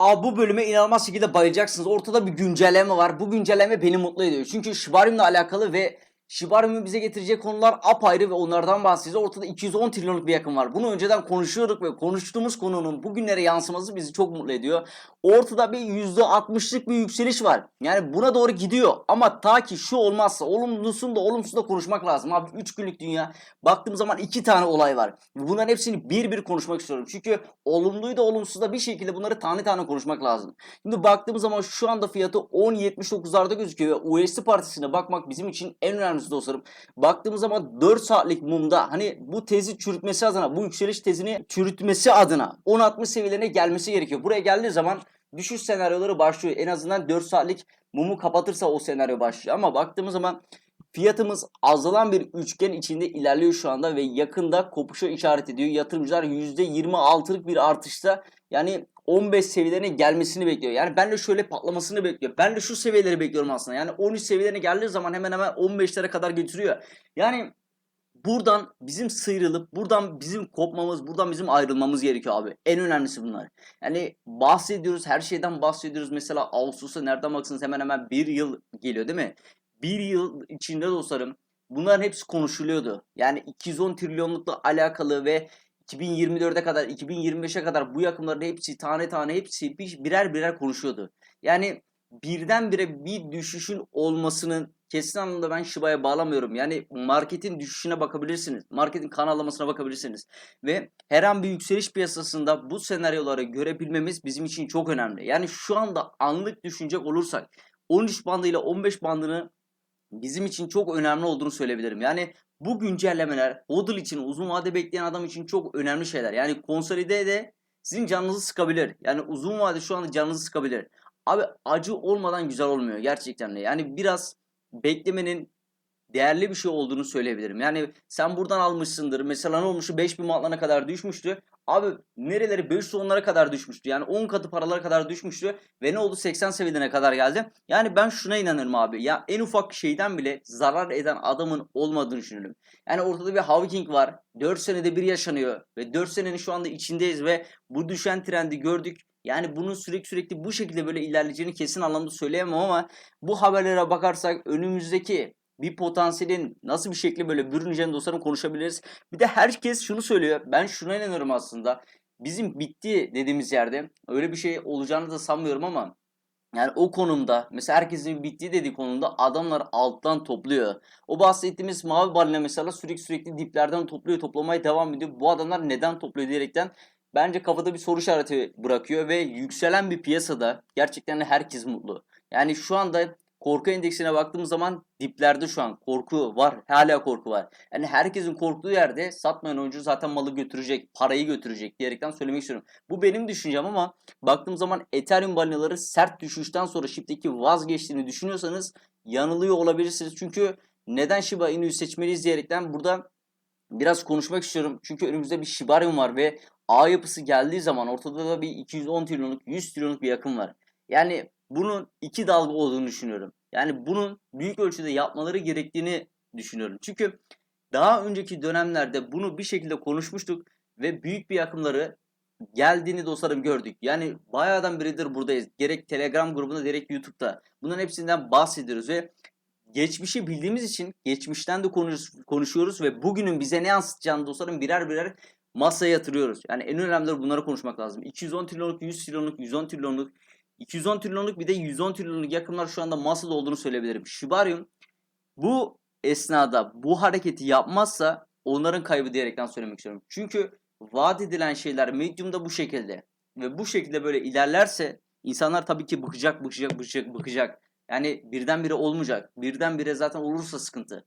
Abi bu bölüme inanılmaz şekilde bayılacaksınız. Ortada bir güncelleme var. Bu güncelleme beni mutlu ediyor. Çünkü Shibarium'la alakalı ve Shibarium'un bize getirecek konular apayrı ve onlardan bahsedeceğiz. Ortada 210 trilyonluk bir yakın var. Bunu önceden konuşuyorduk ve konuştuğumuz konunun bugünlere yansıması bizi çok mutlu ediyor. Ortada bir %60'lık bir yükseliş var. Yani buna doğru gidiyor. Ama ta ki şu olmazsa olumlusunu da olumsuz da konuşmak lazım. Abi 3 günlük dünya. Baktığım zaman 2 tane olay var. Bunların hepsini bir bir konuşmak istiyorum. Çünkü olumluyu da olumsuz da bir şekilde bunları tane tane konuşmak lazım. Şimdi baktığımız zaman şu anda fiyatı 10.79'larda gözüküyor ve USD partisine bakmak bizim için en önemlisi dostlarım. Baktığımız zaman 4 saatlik mumda hani bu tezi çürütmesi adına, bu yükseliş tezini çürütmesi adına 10.60 seviyelerine gelmesi gerekiyor. Buraya geldiği zaman düşüş senaryoları başlıyor. En azından 4 saatlik mumu kapatırsa o senaryo başlıyor. Ama baktığımız zaman fiyatımız azalan bir üçgen içinde ilerliyor şu anda ve yakında kopuşa işaret ediyor. Yatırımcılar %26'lık bir artışta yani 15 seviyelerine gelmesini bekliyor. Yani ben de şöyle patlamasını bekliyor. Ben de şu seviyeleri bekliyorum aslında. Yani 13 seviyelerine geldiği zaman hemen hemen 15'lere kadar götürüyor. Yani buradan bizim sıyrılıp buradan bizim kopmamız, buradan bizim ayrılmamız gerekiyor abi. En önemlisi bunlar. Yani bahsediyoruz, her şeyden bahsediyoruz. Mesela Ağustos'a nereden baksanız hemen hemen bir yıl geliyor değil mi? Bir yıl içinde dostlarım bunların hepsi konuşuluyordu. Yani 210 trilyonlukla alakalı ve 2024'e kadar, 2025'e kadar bu yakımların hepsi tane tane hepsi bir- birer birer konuşuyordu. Yani birdenbire bir düşüşün olmasının kesin anlamda ben Shiba'ya bağlamıyorum. Yani marketin düşüşüne bakabilirsiniz. Marketin kanalamasına bakabilirsiniz. Ve her an bir yükseliş piyasasında bu senaryoları görebilmemiz bizim için çok önemli. Yani şu anda anlık düşünecek olursak 13 bandı ile 15 bandını bizim için çok önemli olduğunu söyleyebilirim. Yani bu güncellemeler hodl için uzun vade bekleyen adam için çok önemli şeyler. Yani konsolide de sizin canınızı sıkabilir. Yani uzun vade şu anda canınızı sıkabilir. Abi acı olmadan güzel olmuyor gerçekten de. Yani biraz beklemenin değerli bir şey olduğunu söyleyebilirim. Yani sen buradan almışsındır. Mesela ne olmuştu? 5000 mantlarına kadar düşmüştü. Abi nereleri 510'lara kadar düşmüştü. Yani 10 katı paralara kadar düşmüştü. Ve ne oldu? 80 seviyelerine kadar geldi. Yani ben şuna inanırım abi. Ya en ufak şeyden bile zarar eden adamın olmadığını düşünüyorum. Yani ortada bir halving var. 4 senede bir yaşanıyor. Ve 4 senenin şu anda içindeyiz ve bu düşen trendi gördük. Yani bunun sürekli sürekli bu şekilde böyle ilerleyeceğini kesin anlamda söyleyemem ama bu haberlere bakarsak önümüzdeki bir potansiyelin nasıl bir şekilde böyle bürüneceğini dostlarım konuşabiliriz. Bir de herkes şunu söylüyor. Ben şuna inanıyorum aslında. Bizim bitti dediğimiz yerde öyle bir şey olacağını da sanmıyorum ama yani o konumda mesela herkesin bittiği dediği konumda adamlar alttan topluyor. O bahsettiğimiz mavi balina mesela sürekli sürekli diplerden topluyor toplamaya devam ediyor. Bu adamlar neden topluyor diyerekten bence kafada bir soru işareti bırakıyor ve yükselen bir piyasada gerçekten herkes mutlu. Yani şu anda korku endeksine baktığımız zaman diplerde şu an korku var. Hala korku var. Yani herkesin korktuğu yerde satmayan oyuncu zaten malı götürecek, parayı götürecek diyerekten söylemek istiyorum. Bu benim düşüncem ama baktığım zaman Ethereum balinaları sert düşüşten sonra Shift'teki vazgeçtiğini düşünüyorsanız yanılıyor olabilirsiniz. Çünkü neden Shiba Inu'yu seçmeliyiz diyerekten burada biraz konuşmak istiyorum. Çünkü önümüzde bir Shibarium var ve ağ yapısı geldiği zaman ortada da bir 210 trilyonluk, 100 trilyonluk bir yakın var. Yani bunun iki dalga olduğunu düşünüyorum. Yani bunun büyük ölçüde yapmaları gerektiğini düşünüyorum. Çünkü daha önceki dönemlerde bunu bir şekilde konuşmuştuk ve büyük bir yakımları geldiğini dostlarım gördük. Yani bayağıdan beridir buradayız. Gerek Telegram grubunda gerek YouTube'da. Bunların hepsinden bahsediyoruz ve geçmişi bildiğimiz için geçmişten de konuş- konuşuyoruz ve bugünün bize ne yansıtacağını dostlarım birer birer masaya yatırıyoruz. Yani en önemlileri bunları konuşmak lazım. 210 trilyonluk, 100 trilyonluk, 110 trilyonluk 210 trilyonluk bir de 110 trilyonluk yakınlar şu anda masada olduğunu söyleyebilirim. Shibarium bu esnada bu hareketi yapmazsa onların kaybı diyerekten söylemek istiyorum. Çünkü vaat edilen şeyler medium'da bu şekilde ve bu şekilde böyle ilerlerse insanlar tabii ki bıkacak, bıkacak, bıkacak, bıkacak. Yani birdenbire olmayacak. Birdenbire zaten olursa sıkıntı.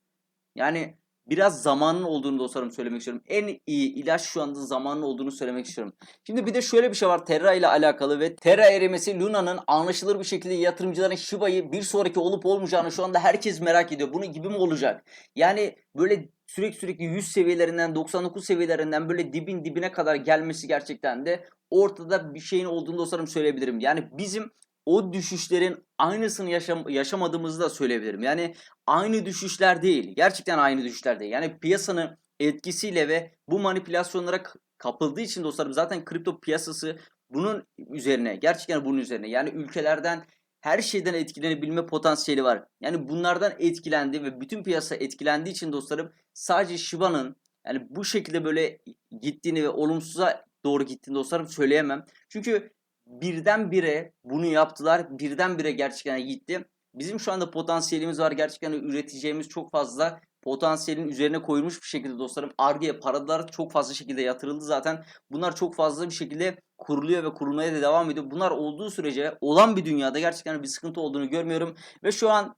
Yani biraz zamanın olduğunu dostlarım söylemek istiyorum. En iyi ilaç şu anda zamanın olduğunu söylemek istiyorum. Şimdi bir de şöyle bir şey var Terra ile alakalı ve Terra erimesi Luna'nın anlaşılır bir şekilde yatırımcıların Shiba'yı bir sonraki olup olmayacağını şu anda herkes merak ediyor. Bunun gibi mi olacak? Yani böyle sürekli sürekli 100 seviyelerinden 99 seviyelerinden böyle dibin dibine kadar gelmesi gerçekten de ortada bir şeyin olduğunu dostlarım söyleyebilirim. Yani bizim o düşüşlerin aynısını yaşam yaşamadığımızı da söyleyebilirim. Yani aynı düşüşler değil. Gerçekten aynı düşüşler değil. Yani piyasanın etkisiyle ve bu manipülasyonlara kapıldığı için dostlarım zaten kripto piyasası bunun üzerine gerçekten bunun üzerine yani ülkelerden her şeyden etkilenebilme potansiyeli var. Yani bunlardan etkilendi ve bütün piyasa etkilendiği için dostlarım sadece Shiba'nın yani bu şekilde böyle gittiğini ve olumsuza doğru gittiğini dostlarım söyleyemem. Çünkü birdenbire bunu yaptılar. Birdenbire gerçekten gitti. Bizim şu anda potansiyelimiz var. Gerçekten üreteceğimiz çok fazla potansiyelin üzerine koyulmuş bir şekilde dostlarım. Arge'ye paralar çok fazla şekilde yatırıldı zaten. Bunlar çok fazla bir şekilde kuruluyor ve kurulmaya da devam ediyor. Bunlar olduğu sürece olan bir dünyada gerçekten bir sıkıntı olduğunu görmüyorum. Ve şu an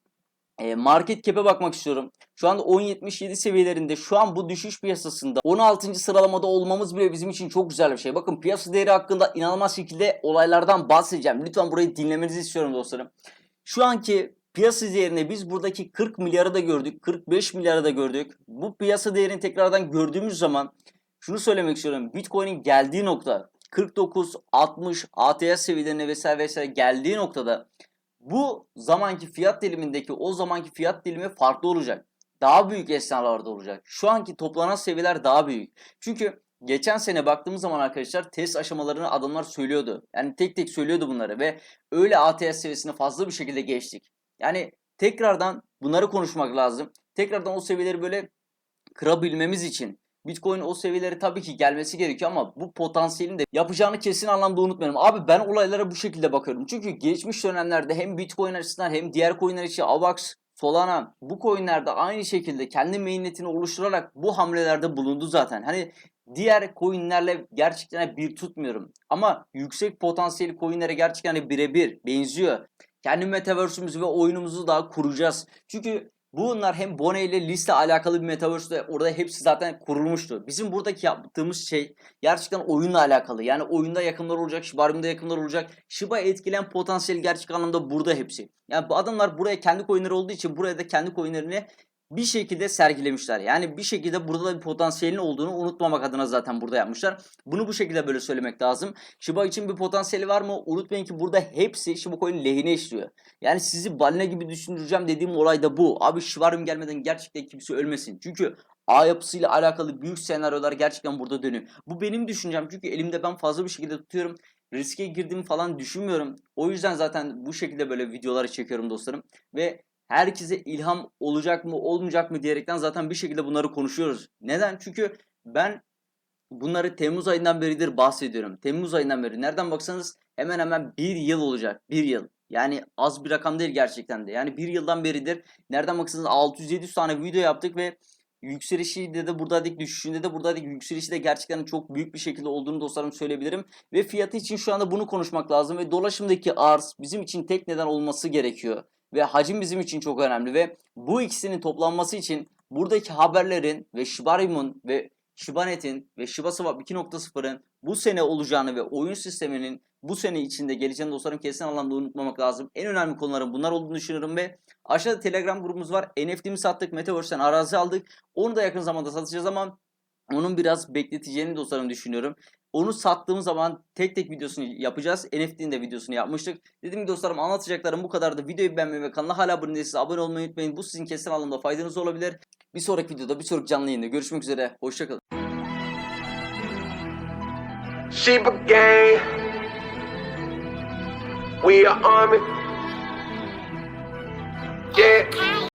market cap'e bakmak istiyorum. Şu anda 10.77 seviyelerinde şu an bu düşüş piyasasında 16. sıralamada olmamız bile bizim için çok güzel bir şey. Bakın piyasa değeri hakkında inanılmaz şekilde olaylardan bahsedeceğim. Lütfen burayı dinlemenizi istiyorum dostlarım. Şu anki piyasa değerini biz buradaki 40 milyarı da gördük. 45 milyarı da gördük. Bu piyasa değerini tekrardan gördüğümüz zaman şunu söylemek istiyorum. Bitcoin'in geldiği nokta 49, 60, ATH seviyelerine vesaire vesaire geldiği noktada bu zamanki fiyat dilimindeki o zamanki fiyat dilimi farklı olacak. Daha büyük esnalarda olacak. Şu anki toplanan seviyeler daha büyük. Çünkü geçen sene baktığımız zaman arkadaşlar test aşamalarını adamlar söylüyordu. Yani tek tek söylüyordu bunları ve öyle ATS seviyesine fazla bir şekilde geçtik. Yani tekrardan bunları konuşmak lazım. Tekrardan o seviyeleri böyle kırabilmemiz için Bitcoin o seviyeleri tabii ki gelmesi gerekiyor ama bu potansiyelin de yapacağını kesin anlamda unutmayalım. Abi ben olaylara bu şekilde bakıyorum. Çünkü geçmiş dönemlerde hem Bitcoin açısından hem diğer coinler için AVAX, Solana bu coinlerde aynı şekilde kendi mainnetini oluşturarak bu hamlelerde bulundu zaten. Hani diğer coinlerle gerçekten bir tutmuyorum. Ama yüksek potansiyeli coinlere gerçekten birebir benziyor. Kendi metaverse'ümüzü ve oyunumuzu daha kuracağız. Çünkü Bunlar hem Bone ile liste alakalı bir metaverse orada hepsi zaten kurulmuştu. Bizim buradaki yaptığımız şey gerçekten oyunla alakalı. Yani oyunda yakınlar olacak, Shibarium'da yakınlar olacak. Shiba etkileyen potansiyel gerçek anlamda burada hepsi. Yani bu adamlar buraya kendi coinleri olduğu için buraya da kendi coinlerini bir şekilde sergilemişler. Yani bir şekilde burada da bir potansiyelin olduğunu unutmamak adına zaten burada yapmışlar. Bunu bu şekilde böyle söylemek lazım. Shiba için bir potansiyeli var mı? Unutmayın ki burada hepsi Shiba Coin lehine işliyor. Yani sizi balina gibi düşündüreceğim dediğim olay da bu. Abi Shibarium gelmeden gerçekten kimse ölmesin. Çünkü ağ yapısıyla alakalı büyük senaryolar gerçekten burada dönüyor. Bu benim düşüncem çünkü elimde ben fazla bir şekilde tutuyorum. Riske girdiğimi falan düşünmüyorum. O yüzden zaten bu şekilde böyle videoları çekiyorum dostlarım. Ve herkese ilham olacak mı olmayacak mı diyerekten zaten bir şekilde bunları konuşuyoruz. Neden? Çünkü ben bunları Temmuz ayından beridir bahsediyorum. Temmuz ayından beri nereden baksanız hemen hemen bir yıl olacak. Bir yıl. Yani az bir rakam değil gerçekten de. Yani bir yıldan beridir nereden baksanız 600-700 tane video yaptık ve yükselişinde de buradaydık, düşüşünde de buradaydık. Yükselişi de gerçekten çok büyük bir şekilde olduğunu dostlarım söyleyebilirim. Ve fiyatı için şu anda bunu konuşmak lazım. Ve dolaşımdaki arz bizim için tek neden olması gerekiyor ve hacim bizim için çok önemli ve bu ikisinin toplanması için buradaki haberlerin ve Shibarium'un ve Shibanet'in ve ShibaSwap 2.0'ın bu sene olacağını ve oyun sisteminin bu sene içinde geleceğini dostlarım kesin anlamda unutmamak lazım. En önemli konuların bunlar olduğunu düşünüyorum ve aşağıda Telegram grubumuz var. NFT'mi sattık, Metaverse'den arazi aldık. Onu da yakın zamanda satacağız ama onun biraz bekleteceğini dostlarım düşünüyorum. Onu sattığımız zaman tek tek videosunu yapacağız. NFT'nin de videosunu yapmıştık. Dediğim gibi dostlarım anlatacaklarım bu kadardı. Videoyu beğenmeyi ve kanala hala abone değilseniz abone olmayı unutmayın. Bu sizin kesin anlamda faydanız olabilir. Bir sonraki videoda bir sonraki canlı yayında görüşmek üzere. Hoşçakalın. Sheba gang. We are army. Yeah.